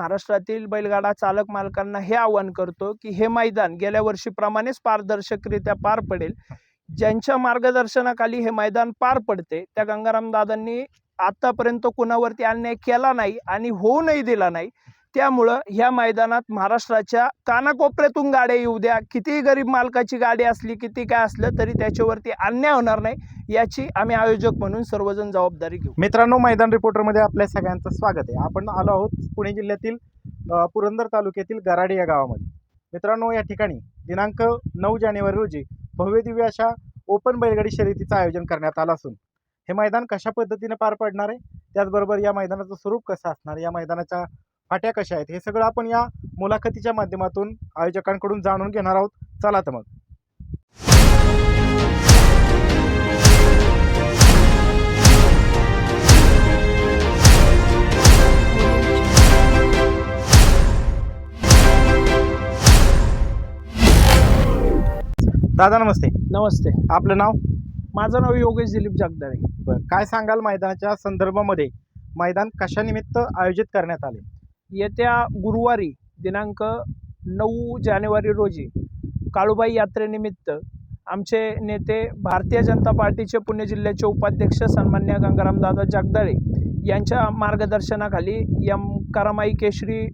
महाराष्ट्रातील बैलगाडा चालक मालकांना हे आवाहन करतो की हे मैदान गेल्या वर्षीप्रमाणेच पारदर्शकरित्या पार पडेल. ज्यांच्या मार्गदर्शनाखाली हे मैदान पार पडते त्या गंगाराम दादांनी आतापर्यंत कुणावरती अन्याय केला नाही आणि होऊनही दिला नाही. त्यामुळं ह्या मैदानात महाराष्ट्राच्या कानाकोपऱ्यातून गाड्या येऊ द्या. कितीही गरीब मालकाची गाडी असली किती काय असलं तरी त्याच्यावरती अन्याय होणार नाही याची आम्ही आयोजक म्हणून सर्वजण जबाबदारी घेऊ. मित्रांनो मैदान रिपोर्टरमध्ये आपल्या सगळ्यांचं स्वागत आहे. आपण आलो आहोत पुणे जिल्ह्यातील पुरंदर तालुक्यातील गराडी या गावामध्ये. मित्रांनो या ठिकाणी दिनांक नऊ जानेवारी रोजी भव्यदिव्य अशा ओपन बैलगाडी शर्यतीचं आयोजन करण्यात आलं असून हे मैदान कशा पद्धतीने पार पडणार आहे? त्याचबरोबर या मैदानाचं स्वरूप कसं असणार? या मैदानाच्या फाट्या कशा आहेत? हे सगळं आपण या मुलाखतीच्या माध्यमातून आयोजकांकडून जाणून घेणार आहोत. चला तर मग. दादा नमस्ते. नमस्ते. आपलं नाव? माझं नाव योगेश दिलीप जगदाळे. बरं. काय सांगाल मैदानाच्या संदर्भामध्ये? मैदान कशानिमित्त आयोजित करण्यात आले? येत्या गुरुवारी दिनांक नऊ जानेवारी रोजी काळूबाई यात्रेनिमित्त आमचे नेते भारतीय जनता पार्टीचे पुणे जिल्ह्याचे उपाध्यक्ष सन्मान्य गंगारामदादा जगदाळे यांच्या मार्गदर्शनाखाली यम करामाई केशरी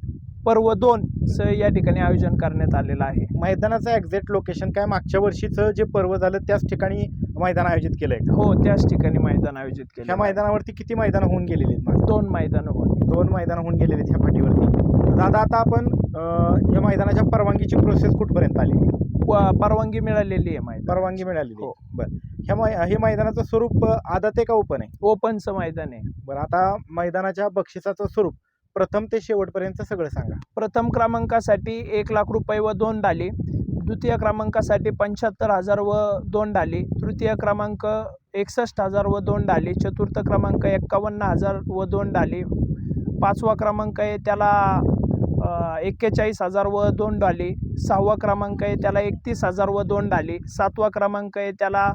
पर्व दोनचं या ठिकाणी आयोजन करण्यात आलेलं आहे. मैदानाचं एक्झॅक्ट लोकेशन काय? मागच्या वर्षीचं जे पर्व झालं त्याच ठिकाणी मैदान आयोजित केलंय का? हो त्याच ठिकाणी मैदान आयोजित ह्या केलं मैदानावरती किती मैदान होऊन गेलेली आहेत मागे? दोन मैदानं होती दोन मैदान होऊन गेलेली आहेत ह्या पाठीवरती. दादा आता आपण अं, या मैदानाच्या परवानगीची प्रोसेस कुठपर्यंत आली प- परवानगी मिळालेली आहे मैदान परवानगी मिळालेली हो. बरं. ह्या मै हे मैदानाचं स्वरूप अं, आदत आहे का ओपन आहे? ओपनचं मैदान आहे. बरं आता मैदानाच्या बक्षिसाचं स्वरूप प्रथम ते शेवटपर्यंत सगळं सांगा. प्रथम क्रमांकासाठी एक लाख रुपये व दोन डाली. द्वितीय क्रमांकासाठी पंच्याहत्तर हजार व दोन डाली. तृतीय क्रमांक एकसष्ट हजार व दोन डाली. चतुर्थ क्रमांक एक्कावन्न हजार व दोन डाली. पाचवा क्रमांक आहे त्याला एक्केचाळीस हजार व दोन डाली. सहावा क्रमांक आहे त्याला एकतीस हजार व दोन डाली. सातवा क्रमांक आहे त्याला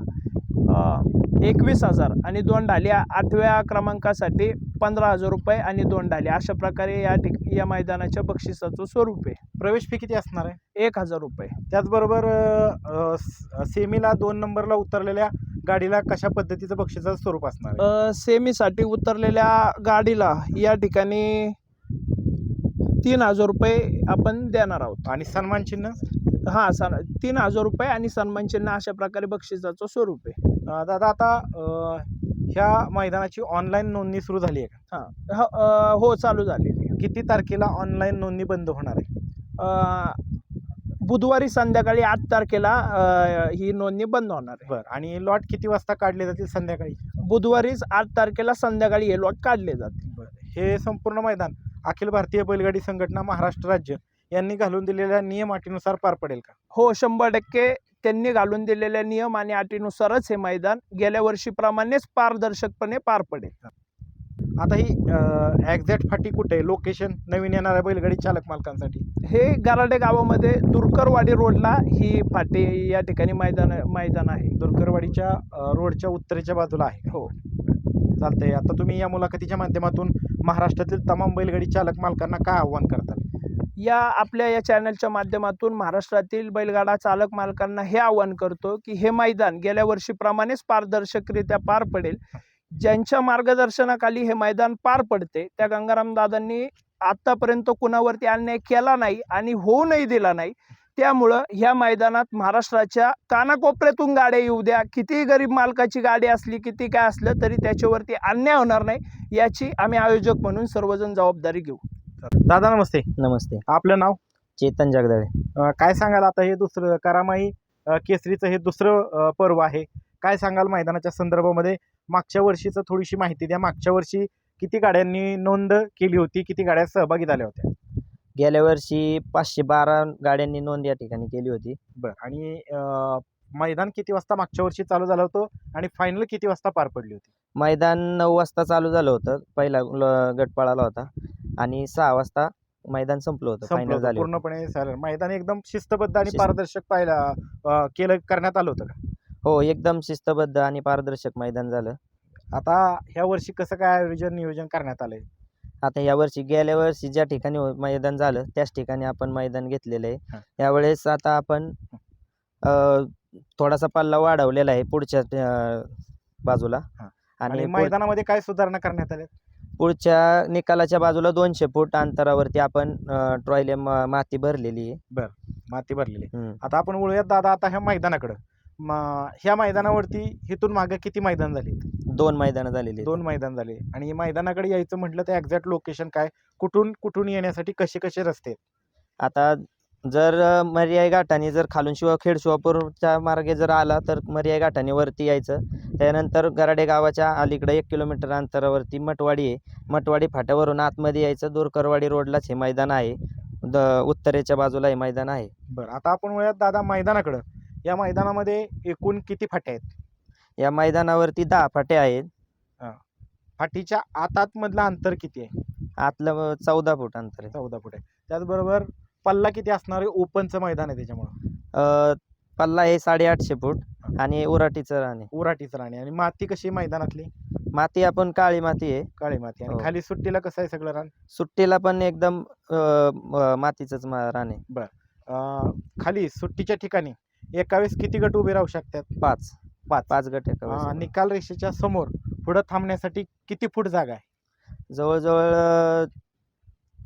एकवीस हजार आणि दोन डाली आठव्या क्रमांकासाठी पंधरा हजार रुपये आणि दोन डाली अशा प्रकारे या ठिक या मैदानाच्या बक्षिसाचं स्वरूप आहे. प्रवेश फी किती असणार आहे? एक हजार रुपये. त्याचबरोबर सेमीला दोन नंबरला उतरलेल्या गाडीला कशा पद्धतीचं बक्षिसाचं स्वरूप असणार सेमीसाठी उतरलेल्या गाडीला या ठिकाणी तीन हजार रुपये आपण देणार आहोत. आणि सन्मान चिन्ह? हां सन तीन हजार रुपये आणि सन्मान चिन्ह अशा प्रकारे बक्षिसाचं स्वरूप आहे. दादा आता ह्या मैदानाची ऑनलाईन नोंदणी सुरू झाली आहे का? हां. ह- अ, हो चालू झालेली आहे. किती तारखेला ऑनलाईन नोंदणी बंद होणार आहे? अ, बुधवारी संध्याकाळी आठ तारखेला अ, ही नोंदणी बंद होणार आहे. बरं. आणि लॉट किती वाजता काढले जातील संध्याकाळी? बुधवारीच आठ तारखेला संध्याकाळी हे लॉट काढले जातील. हे संपूर्ण मैदान अखिल भारतीय बैलगाडी संघटना महाराष्ट्र राज्य यांनी घालून दिलेल्या नियम अटीनुसार पार पडेल का? हो शंभर टक्के त्यांनी घालून दिलेल्या नियम आणि अटीनुसारच हे मैदान गेल्या वर्षीप्रमाणेच पारदर्शकपणे पार पडेल. आता ही एक्झॅक्ट फाटी कुठे आहे? लोकेशन नवीन येणाऱ्या बैलगाडी चालक मालकांसाठी. हे गराडे गावामध्ये दुरकरवाडी रोडला ही फाटे या ठिकाणी मैदान मैदान आहे. दुरकरवाडीच्या रोडच्या उत्तरेच्या बाजूला आहे हो. चालतंय. आता तुम्ही या मुलाखतीच्या माध्यमातून महाराष्ट्रातील तमाम बैलगाडी चालक मालकांना काय आव्हान करताल या आपल्या या चॅनलच्या माध्यमातून महाराष्ट्रातील बैलगाडा चालक मालकांना हे आवाहन करतो की हे मैदान गेल्या वर्षीप्रमाणेच पारदर्शकरित्या पार पडेल. ज्यांच्या मार्गदर्शनाखाली हे मैदान पार पडते त्या गंगाराम दादांनी आत्तापर्यंत कुणावरती अन्याय केला नाही आणि होऊनही दिला नाही. त्यामुळं ह्या मैदानात महाराष्ट्राच्या कानाकोपऱ्यातून गाड्या येऊ द्या. कितीही गरीब मालकाची गाडी असली किती काय असलं तरी त्याच्यावरती अन्याय होणार नाही. याची आम्ही आयोजक म्हणून सर्वजण जबाबदारी घेऊ. दादा नमस्ते. नमस्ते. आपलं नाव? चेतन जगदाळे. अ, काय सांगाल आता हे दुसरं करामाई अ, केसरीचं हे दुसरं अ, पर्व आहे. काय सांगाल मैदानाच्या संदर्भामध्ये? मागच्या वर्षीचं थोडीशी माहिती द्या. मागच्या वर्षी किती गाड्यांनी नोंद केली होती? किती गाड्या सहभागी झाल्या होत्या? गेल्या वर्षी पाचशे बारा गाड्यांनी नोंद या ठिकाणी केली होती. बरं. आणि अ, मैदान किती वाजता मागच्या वर्षी चालू झालं होतं? आणि फायनल किती वाजता पार पडली होती? मैदान नऊ वाजता चालू झालं होतं. पहिला ल- गट पळाला होता. आणि सहा वाजता मैदान संपलं होतं संपलं फायनल होतं, झाले पूर्णपणे मैदान एकदम शिस्तबद्ध आणि शिस्त- पारदर्शक पाहिला अ, केलं करण्यात आलं होतं का? हो एकदम शिस्तबद्ध आणि पारदर्शक मैदान झालं. आता ह्या वर्षी कसं काय आयोजन नियोजन करण्यात आलंय? आता या वर्षी गेल्या वर्षी ज्या ठिकाणी हो- मैदान झालं त्याच ठिकाणी आपण मैदान घेतलेलं हा. आहे यावेळेस आता आपण अ, थोडासा पल्ला वाढवलेला आहे पुढच्या अ, बाजूला. आणि आणि पुढ- मैदानामध्ये काय सुधारणा करण्यात आल्या? पुढच्या निकालाच्या बाजूला दोनशे फूट अंतरावरती आपण ट्रॉयले माती भरलेली आहे माती भरलेली हम्म. आता आपण वळूयात दादा आता ह्या मैदानाकडं ह्या मैदानावरती इथून मागे किती मैदान झाली दोन मैदानं झालेली आहेत. दोन मैदान झाले आणि मैदानाकडे यायचं म्हटलं तर एक्झॅक्ट लोकेशन काय कुठून कुठून येण्यासाठी कसे कसे रस्ते आहेत? आता जर अ, मर्याई घाटाने जर खालून शिवा खेड शिवापूरच्या मार्गे जर आला तर मर्याई घाटाने वरती यायचं. त्यानंतर गराडे गावाच्या अलीकडे एक किलोमीटर अंतरावरती मटवाडी आहे. मटवाडी फाट्यावरून आतमध्ये यायचं. दूरकरवाडी रोडलाच हे मैदान आहे. द उत्तरेच्या बाजूला हे मैदान आहे. बरं आता आपण वळूयात दादा मैदानाकडं. या मैदानामध्ये एकूण किती फाट्या आहेत? या मैदानावरती दहा फाट्या आहेत. फाटीच्या आत आतमधलं अंतर किती आहे? आतलं चौदा फूट अंतर आहे. चौदा फूट आहे. त्याचबरोबर पल्ला किती असणार आहे? ओपनचं मैदान आहे त्याच्यामुळं. अ, पल्ला आहे साडेआठशे फूट आणि उराटीचं राणे उराटीचं राणी आणि माती कशी आहे मैदानातली? माती आपण काळी माती आहे. काळी माती आणि हो. खाली सुट्टीला कसं आहे सगळं रान? सुट्टीला पण एकदम अ, म- मातीचंच मा- आहे. अं, खाली सुट्टीच्या ठिकाणी एका वेळेस किती गट उभे राहू शकतात? पाच. पाच. पाच गट एका अं. निकाल रेषेच्या समोर पुढं थांबण्यासाठी किती फूट जागा आहे? जवळजवळ अ,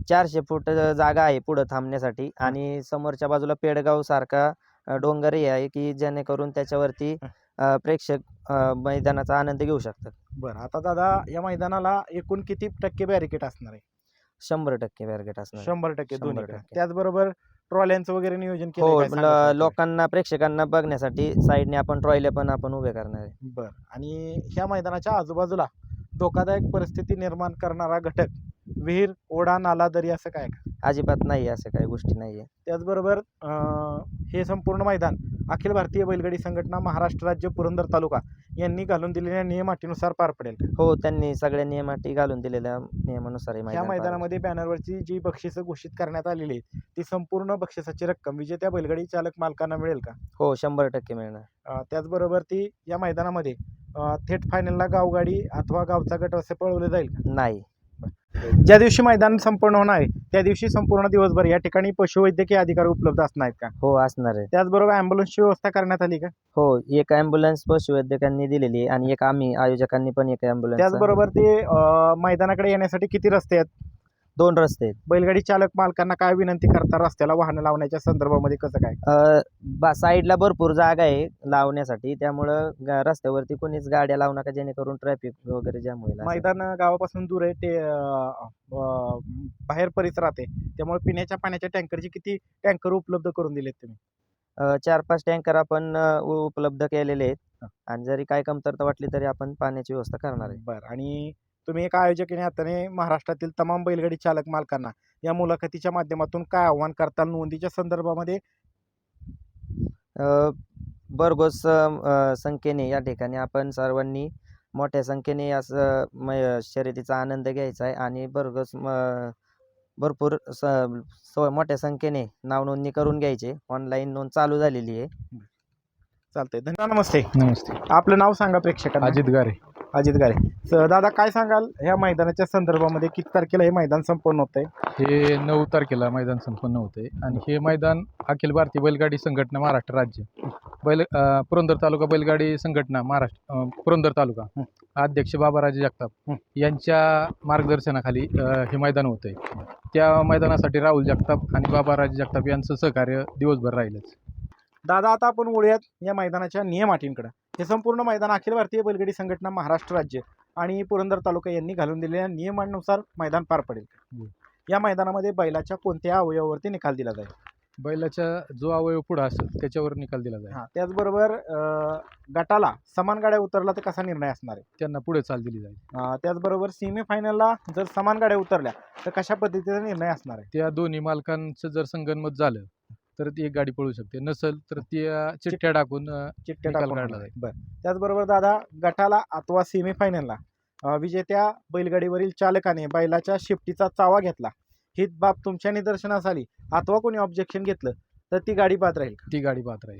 चारशे फूट जागा आहे पुढं थांबण्यासाठी आणि समोरच्या बाजूला पेडगाव सारखा डोंगरही आहे की जेणेकरून त्याच्यावरती अ, प्रेक्षक अ, मैदानाचा आनंद घेऊ शकतात बरं आता दादा या मैदानाला एकूण किती टक्के बॅरिकेट असणार आहे शंभर टक्के बॅरगेट असणार. शंभर टक्के शंभर दोन्ही टक्के. त्याचबरोबर ट्रॉल्यांचं वगैरे नियोजन केलंय हो काय सांगा. लोकांना प्रेक्षकांना बघण्यासाठी साईडने आपण ट्रॉयले पण आपण उभे करणार आहे बर आणि ह्या मैदानाच्या आजूबाजूला धोकादायक परिस्थिती निर्माण करणारा घटक विहीर ओढा नाला दरी असं काय? का अजिबात नाही असं काही गोष्टी नाही आहे त्याचबरोबर अं, हे संपूर्ण मैदान अखिल भारतीय बैलगाडी संघटना महाराष्ट्र राज्य पुरंदर तालुका यांनी घालून दिलेल्या नियम अटीनुसार पार पडेल? हो त्यांनी सगळ्या नियमाटी घालून दिलेल्या नियमानुसार हे मैदान पार मैदानामध्ये बॅनरवरची जी बक्षिसं घोषित करण्यात आलेली आहेत ती संपूर्ण बक्षिसाची रक्कम विजेत्या बैलगाडी चालक मालकांना मिळेल का? हो शंभर टक्के मिळणार. अं, त्याचबरोबर ती या मैदानामध्ये अं, थेट फायनलला गावगाडी अथवा गावचा गट असे पळवले जाईल का? नाही. ज्या दिवशी मैदान संपन्न होणार आहे त्या दिवशी संपूर्ण दिवसभर या ठिकाणी पशुवैद्यकीय अधिकारी उपलब्ध असणार आहेत का? हो असणार आहे. त्याचबरोबर ॲम्ब्युलन्सची व्यवस्था करण्यात आली का? हो एक ॲम्ब्युलन्स पशुवैद्यकांनी दिलेली आहे आणि एक आम्ही आयोजकांनी पण एक ॲम्ब्युलन्स त्याचबरोबर ते अं, मैदानाकडे येण्यासाठी किती रस्ते आहेत? दोन रस्ते आहेत. बैलगाडी चालक मालकांना काय विनंती करता रस्त्याला वाहनं लावण्याच्या संदर्भामध्ये कसं काय? अ, बा साईडला भरपूर जागा आहे लावण्यासाठी. त्यामुळं गा- रस्त्यावरती कोणीच गाड्या लावू नका जेणेकरून ट्रॅफिक वगैरे जाम होईल असं. मैदान गावापासून दूर आहे ते अं, अं, बाहेर परिसरात आहे. त्यामुळे पिण्याच्या पाण्याच्या टँकरची किती टँकर उपलब्ध करून दिलेत तुम्ही? अ, चार पाच टँकर आपण अ, उ- उपलब्ध केलेले आहेत. आणि जरी काय कमतरता वाटली तरी आपण पाण्याची व्यवस्था करणार आहे. बरं. आणि तुम्ही एक आयोजक या नात्याने महाराष्ट्रातील तमाम बैलगाडी चालक मालकांना या मुलाखतीच्या माध्यमातून काय आव्हान करताल नोंदीच्या संदर्भामध्ये? भरघोस संख्येने या ठिकाणी आपण सर्वांनी मोठ्या संख्येने मै- शर्यतीचा आनंद घ्यायचा आहे आणि भरघोस भरपूर स स- मोठ्या संख्येने नाव नोंदणी करून घ्यायचे. ऑनलाईन नोंद चालू झालेली आहे. चालतंय. धन्यवाद. नमस्ते. नमस्ते. आपलं नाव सांगा प्रेक्षकांना. अजित गारे. अजित गारे. स- दादा काय सांगाल? ह्या मैदानाच्या संदर्भामध्ये किती तारखेला हे मैदान संपन्न होत आहे हे नऊ तारखेला मैदान संपन्न होते आणि हे मैदान अखिल भारतीय बैलगाडी संघटना महाराष्ट्र राज्य. बैल अं, पुरंदर तालुका बैलगाडी संघटना महाराष्ट्र अं, पुरंदर तालुका. अध्यक्ष बाबाराजे जगताप हं. यांच्या मार्गदर्शनाखाली अं, हे मैदान होते त्या मैदानासाठी राहुल जगताप आणि बाबाराजे जगताप यांचं सहकार्य दिवसभर राहीलच. दादा आता आपण वळूयात या मैदानाच्या नियम अटींकडे. हे संपूर्ण मैदान अखिल भारतीय बैलगाडी संघटना महाराष्ट्र राज्य आणि पुरंदर तालुका यांनी घालून दिलेल्या नियमानुसार मैदान पार पडेल. या मैदानामध्ये बैलाच्या कोणत्या अवयवावरती निकाल दिला जाईल? बैलाच्या जो अवयव पुढं असेल त्याच्यावर निकाल दिला जाईल. हां त्याचबरोबर गटाला समान गाड्या उतरला तर कसा निर्णय असणार आहे? त्यांना पुढे चाल दिली जाईल. त्याचबरोबर सेमीफायनलला जर समान गाड्या उतरल्या तर कशा पद्धतीचा निर्णय असणार आहे? त्या दोन्ही मालकांचं जर संगनमत झालं तर ती एक गाडी पळू शकते. नसेल तर ती अं, चिठ्ठ्या टाकून अं, चिठ्ठ्या निकाल टाकून काढला होणार आहे. बरं. त्याचबरोबर दादा गटाला अथवा सेमीफायनलला अं, विजेत्या बैलगाडीवरील चालकाने बैलाच्या शिफ्टीचा चावा घेतला. ही बाब तुमच्या निदर्शनास आली. अथवा कोणी ऑब्जेक्शन घेतलं तर ती गाडी बाद राहील ती गाडी पाहत राहील.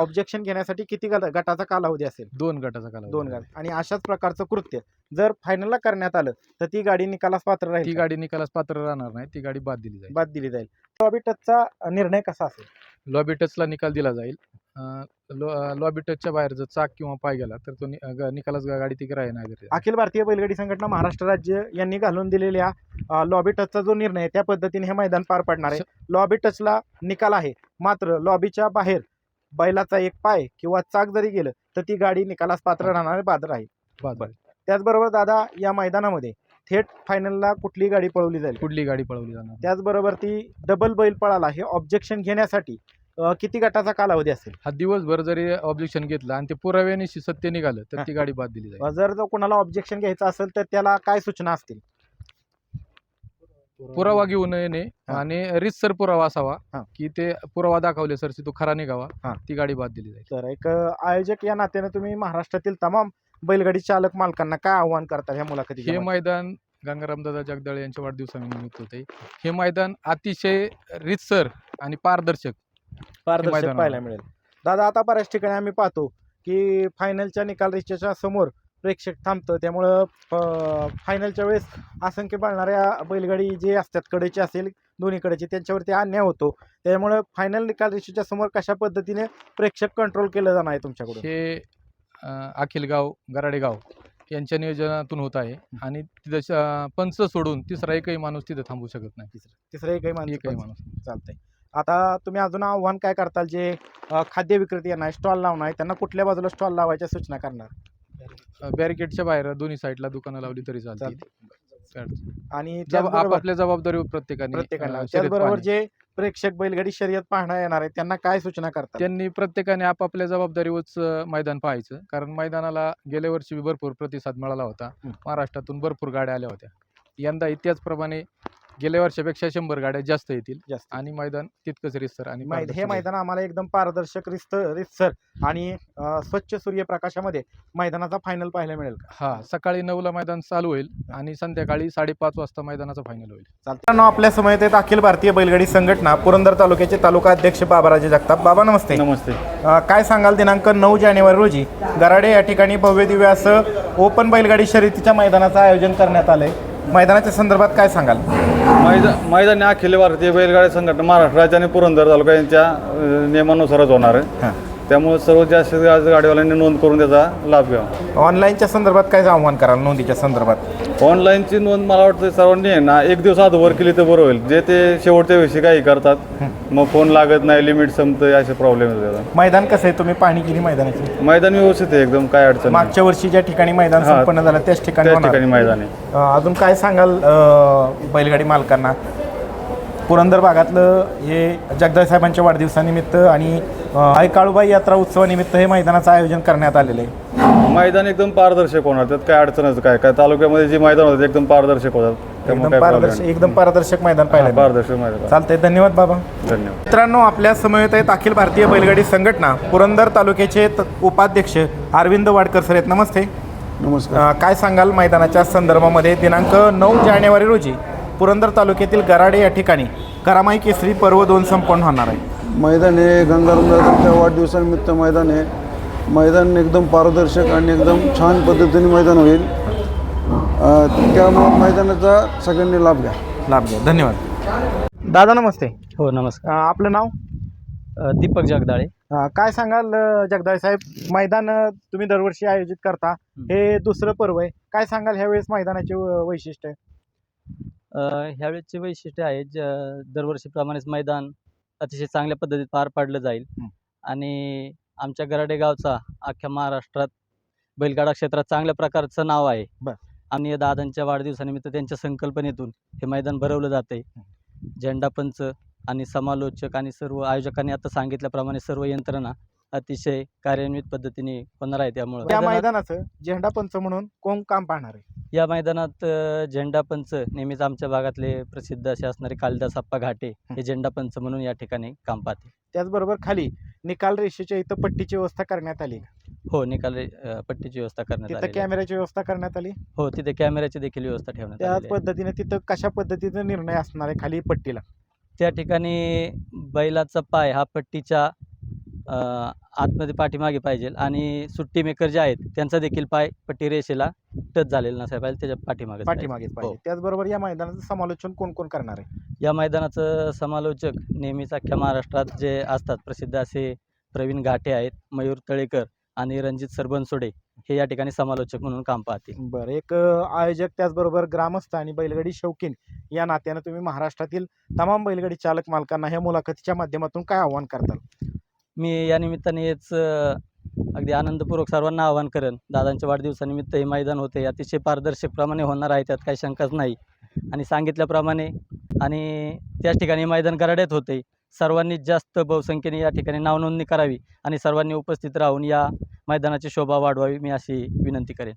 ऑब्जेक्शन घेण्यासाठी किती गट- गटाचा कालावधी असेल? दोन गटाचा कालावधी दोन. गट. आणि अशाच प्रकारचं कृत्य जर फायनलला करण्यात आलं तर ती गाडी निकालास पात्र ती राहील गाडी निकालास पात्र राहणार नाही. ती गाडी बाद दिली जाईल. बाद दिली जाईल. लॉबी टचचा निर्णय कसा असेल? लॉबी टचला निकाल दिला जाईल. अं, लो लॉबी टचच्या बाहेर जर चाक किंवा पाय गेला तर तो नि- ग- निकालास गा- गाडी ती ग्राह्य नाही. अखिल भारतीय बैलगाडी संघटना महाराष्ट्र राज्य यांनी घालून दिलेल्या अ, लॉबी टचचा जो निर्णय आहे त्या पद्धतीने हे मैदान पार पडणार आहे. लॉबी टचला निकाल आहे. मात्र लॉबीच्या बाहेर बैलाचा एक पाय किंवा चाक जरी गेलं तर ती गाडी निकालास पात्र राहणार आहे, बाद होईल. त्याचबरोबर दादा या मैदानामध्ये थेट फायनलला कुठली गाडी पळवली जाईल पुढली गाडी पळवली जाणार त्याचबरोबर ती डबल बैल पळाला हे ऑब्जेक्शन घेण्यासाठी अ, किती गटाचा कालावधी असेल हा दिवसभर जरी ऑब्जेक्शन घेतलं आणि ते पुराव्यानिशी सत्य निघालं तर ती गाडी बाद दिली जाईल अ, जर जो कोणाला ऑब्जेक्शन घ्यायचं असेल तर त्याला काय सूचना असतील पुरावा घेऊन येणे हा. आणि रितसर पुरावा असावा हा. की ते पुरावा दाखवले सर तो खरा निघावा हा. ती गाडी बाद दिली जाईल तर एक अ, आयोजक या नात्याने तुम्ही महाराष्ट्रातील तमाम बैलगाडी चालक मालकांना काय आव्हान करतात ह्या मुलाखतीच्या हे? मैदान गंगारामदादा जगदाळे यांच्या वाढदिवसानिमित्त होते. हे मैदान अतिशय रितसर आणि पारदर्शक पारदर्शक मैदान पाहायला. मिळेल. दादा आता बऱ्याच ठिकाणी आम्ही पाहतो की फायनलच्या निकाल रेषेच्या समोर प्रेक्षक थांबतं. त्यामुळं फायनलच्या वेळेस असंख्य पळणाऱ्या बैलगाडी जे असतात कडेचे असेल दोन्ही कडेचे त्यांच्यावरती अन्याय होतो. त्यामुळं फायनल निकाल रेषेच्या समोर कशा पद्धतीने प्रेक्षक कंट्रोल केलं जाणार आहे तुमच्याकडून? हे अं, अखिल गाव गराडे गाव यांच्या नियोजनातून होत आहे. आणि तिथं पंच सोडून तिसरा एकही माणूस तिथं थांबू शकत नाही. तिसरं एकही माणूस एकही माणूस चालतंय. आता तुम्ही अजून आव्हान काय करताल? जे खाद्य विक्रेते यांना स्टॉल लावणार आहे त्यांना कुठल्या बाजूला स्टॉल लावायच्या सूचना करणार? बॅरिकेडच्या बाहेर दोन्ही साईडला दुकानं लावली तरी नाही. आणि आपापल्या जबाबदारी प्रत्येकाने प्रत्येकाला. त्याचबरोबर. जे प्रेक्षक बैलगाडी शर्यत पाहण्यात येणार आहे त्यांना काय सूचना करतात? त्यांनी प्रत्येकाने आपापल्या जबाबदारीवरच मैदान पाहायचं. कारण मैदानाला गेल्या वर्षी भरपूर प्रतिसाद मिळाला होता. हं. महाराष्ट्रातून भरपूर गाड्या आल्या होत्या. यंदा त्याचप्रमाणे गेल्या वर्षापेक्षा शंभर गाड्या जास्त येतील. जास्त आणि मैदान तितकंच रिसर आणि मै- हे पारदर्शक आहे. मैदान आम्हाला एकदम पारदर्शक रिस्त रितसर आणि अ, स्वच्छ सूर्यप्रकाशामध्ये मैदानाचा फायनल पाहायला मिळेल का? हा सकाळी नऊला मैदान चालू होईल आणि संध्याकाळी साडेपाच वाजता मैदानाचा फायनल होईल. चालतं आपल्यासमोर आहेत अखिल भारतीय बैलगाडी संघटना पुरंदर तालुक्याचे तालुका अध्यक्ष बाबाराजे जगताप. बाबा नमस्ते. नमस्ते. अ, काय सांगाल? दिनांक नऊ जानेवारी रोजी गराडे या ठिकाणी भव्य दिव्य असं ओपन बैलगाडी शर्यतीच्या मैदानाचं आयोजन करण्यात आलंय. मैदानाच्या संदर्भात काय सांगाल? मैदान मैदानी अखिल भारतीय बैलगाडी संघटना महाराष्ट्र राज्य आणि पुरंदर तालुका यांच्या अ, नियमानुसारच होणार आहे. हां. त्यामुळे सर्व जास्त गाडीवाल्यांनी नोंद करून त्याचा लाभ घ्यावा. ऑनलाईनच्या संदर्भात काय आव्हान कराल नोंदीच्या संदर्भात? ऑनलाईनची नोंद मला वाटतं सर्वांनी आहे ना एक दिवस अगोदर केली तर बरं होईल. जे ते शेवटच्या दिवशी काही करतात मग फोन लागत नाही लिमिट संपतं असे प्रॉब्लेम येतात मैदान कसं आहे? तुम्ही पाहणी केली मैदानाची? मैदान व्यवस्थित आहे एकदम काय अडचण नाही. मागच्या वर्षी ज्या ठिकाणी मैदान हां. संपन्न झालं त्याच ठिकाणी त्याच होणार. ठिकाणी मैदान आहे. अ, अजून काय सांगाल अ, बैलगाडी मालकांना? पुरंदर भागातलं हे जगदाळ साहेबांच्या वाढदिवसानिमित्त आणि आई काळूबाई यात्रा उत्सवानिमित्त हे मैदानाचं आयोजन करण्यात आलेलं आहे. मैदान एकदम पारदर्शक होणार त्यात काय अडचणच काय? काय तालुक्यामध्ये जी मैदान होतात ते एकदम पारदर्शक होतात. त्यामुळे एकदम पारदर्शक. एकदम पारदर्शक मैदान पाहिलं. पारदर्शक मैदान. चालतंय धन्यवाद बाबा. धन्यवाद. मित्रांनो आपल्या समवेत आहेत अखिल भारतीय बैलगाडी संघटना पुरंदर तालुक्याचे उपाध्यक्ष अरविंद वाडकर सर आहेत. नमस्ते. नमस्कार. काय सांगाल मैदानाच्या संदर्भामध्ये? दिनांक नऊ जानेवारी रोजी पुरंदर तालुक्यातील गराडे या ठिकाणी करामाई केसरी पर्व दोन संपन्न होणार आहे. मैदान हे गंगारामदादांच्या वाढदिवसानिमित्त मैदान आहे. मैदान एकदम पारदर्शक आणि एकदम छान पद्धतीने मैदान होईल. अ, त्यामुळे मैदानाचा सगळ्यांनी लाभ घ्या. लाभ घ्या. धन्यवाद. दादा नमस्ते. हो नमस्कार. आपलं नाव? दीपक जगदाळे. काय सांगाल जगदाळे साहेब? मैदान तुम्ही दरवर्षी आयोजित करता. हे दुसरं पर्व आहे. काय सांगाल ह्यावेळेस मैदानाचे व- वैशिष्ट्य? अ, ह्यावेळेचे वैशिष्ट्य आहे ज दरवर्षीप्रमाणेच मैदान अतिशय चांगल्या पद्धतीत पार पाडलं जाईल. हं. आणि आमच्या गराडे गावचा अख्ख्या महाराष्ट्रात बैलगाडा क्षेत्रात चांगल्या प्रकारचं नाव आहे. बर. आणि दादांच्या वाढदिवसानिमित्त त्यांच्या संकल्पनेतून हे मैदान भरवलं जाते झेंडापंच आणि समालोचक आणि सर्व आयोजकांनी आता सांगितल्याप्रमाणे सर्व यंत्रणा अतिशय कार्यान्वित पद्धतीने होणार आहे त्यामुळं. त्या मैदानाचं झेंडा पंच म्हणून कोण काम पाहणार आहे? या मैदानात झेंडापंच नेहमीच आमच्या भागातले प्रसिद्ध असे असणारे कालिदास अप्पा घाटे हे. झेंडापंच म्हणून या ठिकाणी काम पाहते त्याचबरोबर खाली निकाल रेषेच्या इथं पट्टीची व्यवस्था करण्यात आली. हो निकाल पट्टीची व्यवस्था करण्यात आली. कॅमेऱ्याची व्यवस्था करण्यात आली? हो तिथे कॅमेऱ्याची देखील व्यवस्था ठेवण्यात त्या. पद्धतीने तिथं कशा पद्धतीचा निर्णय असणार आहे खाली पट्टीला? त्या ठिकाणी बैलाचा पाय हा पट्टीच्या आतमध्ये पाठीमागे पाहिजे आणि सुट्टी मेकर जे आहेत त्यांचा देखील पाय पट्टी रेषेला टच झालेला नसायला पाहिजे त्याच्या पाठीमागे पाठीमागेच पाहिजे. हो. त्याचबरोबर या मैदानाचं समालोचन कोण कोण करणार आहे? या मैदानाचं समालोचक नेहमीच अख्ख्या महाराष्ट्रात जे असतात प्रसिद्ध असे प्रवीण घाटे आहेत मयूर तळेकर आणि रणजित सरबनसोडे हे या ठिकाणी समालोचक म्हणून काम पाहतील. बरं एक आयोजक त्याचबरोबर ग्रामस्थ आणि बैलगाडी शौकीन या नात्यानं तुम्ही महाराष्ट्रातील तमाम बैलगाडी चालक मालकांना ह्या मुलाखतीच्या माध्यमातून काय आव्हान करताल? मी या निमित्ताने हेच अगदी आनंदपूर्वक सर्वांना आवाहन करेन. दादांच्या वाढदिवसानिमित्त हे मैदान होते. अतिशय पारदर्शकप्रमाणे होणार आहे त्यात काही शंकाच नाही. आणि सांगितल्याप्रमाणे आणि त्याच ठिकाणी मैदान गराड्यात होते. सर्वांनी जास्त बहुसंख्येने या ठिकाणी नावनोंदणी करावी आणि सर्वांनी उपस्थित राहून या मैदानाची शोभा वाढवावी मी अशी विनंती करेन.